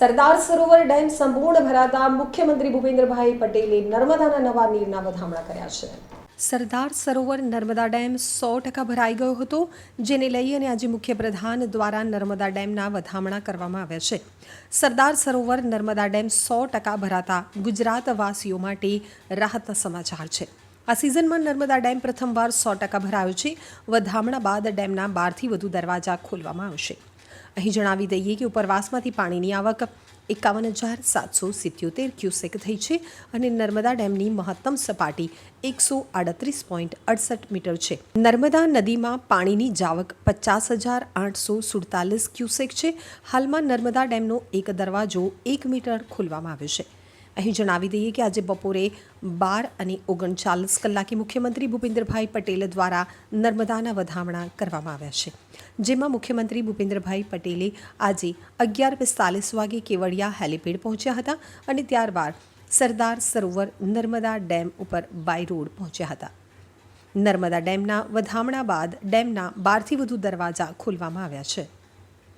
Sardar Sarovar dam સંપૂર્ણ ભરાતા મુખ્યમંત્રી ભૂપેન્દ્રભાઈ પટેલે નર્મદાના નવા નીરના વધામણા કર્યા છે. સરદાર સરોવર નર્મદા ડેમ સો ટકા ભરાઈ ગયો હતો, જેને લઈ અને આજે મુખ્યપ્રધાન દ્વારા નર્મદા ડેમના વધામણા કરવામાં આવ્યા છે. સરદાર સરોવર નર્મદા ડેમ સો ટકા ભરાતા ગુજરાતવાસીઓ માટે રાહતના સમાચાર છે. આ સિઝનમાં નર્મદા ડેમ પ્રથમવાર સો ટકા ભરાયો છે. વધામણા બાદ ડેમના બારથી વધુ દરવાજા ખોલવામાં આવશે. અહીં જણાવી દઈએ કે ઉપરવાસમાંથી પાણીની આવક એકાવન હજાર સાતસો સિત્યોતેર ક્યુસેક થઈ છે અને નર્મદા ડેમની મહત્તમ સપાટી એકસો આડત્રીસ પોઈન્ટ અડસઠ મીટર છે. નર્મદા નદીમાં પાણીની જાવક પચાસ હજાર આઠસો સુડતાલીસ ક્યુસેક છે. હાલમાં નર્મદા ડેમનો એક દરવાજો એક મીટર ખોલવામાં આવ્યો છે. અહીં જણાવી દઈએ કે આજે બપોરે બાર અને ઓગણચાલીસ કલાકે મુખ્યમંત્રી ભૂપેન્દ્રભાઈ પટેલ દ્વારા નર્મદાના વધામણા કરવામાં આવ્યા છે. જેમાં મુખ્યમંત્રી ભૂપેન્દ્રભાઈ પટેલે આજે અગિયાર પિસ્તાલીસ વાગે કેવડિયા હેલીપેડ પહોંચ્યા હતા અને ત્યારબાદ સરદાર સરોવર નર્મદા ડેમ ઉપર બાય રોડ પહોંચ્યા હતા. નર્મદા ડેમના વધામણા બાદ ડેમના બારથી વધુ દરવાજા ખોલવામાં આવ્યા છે.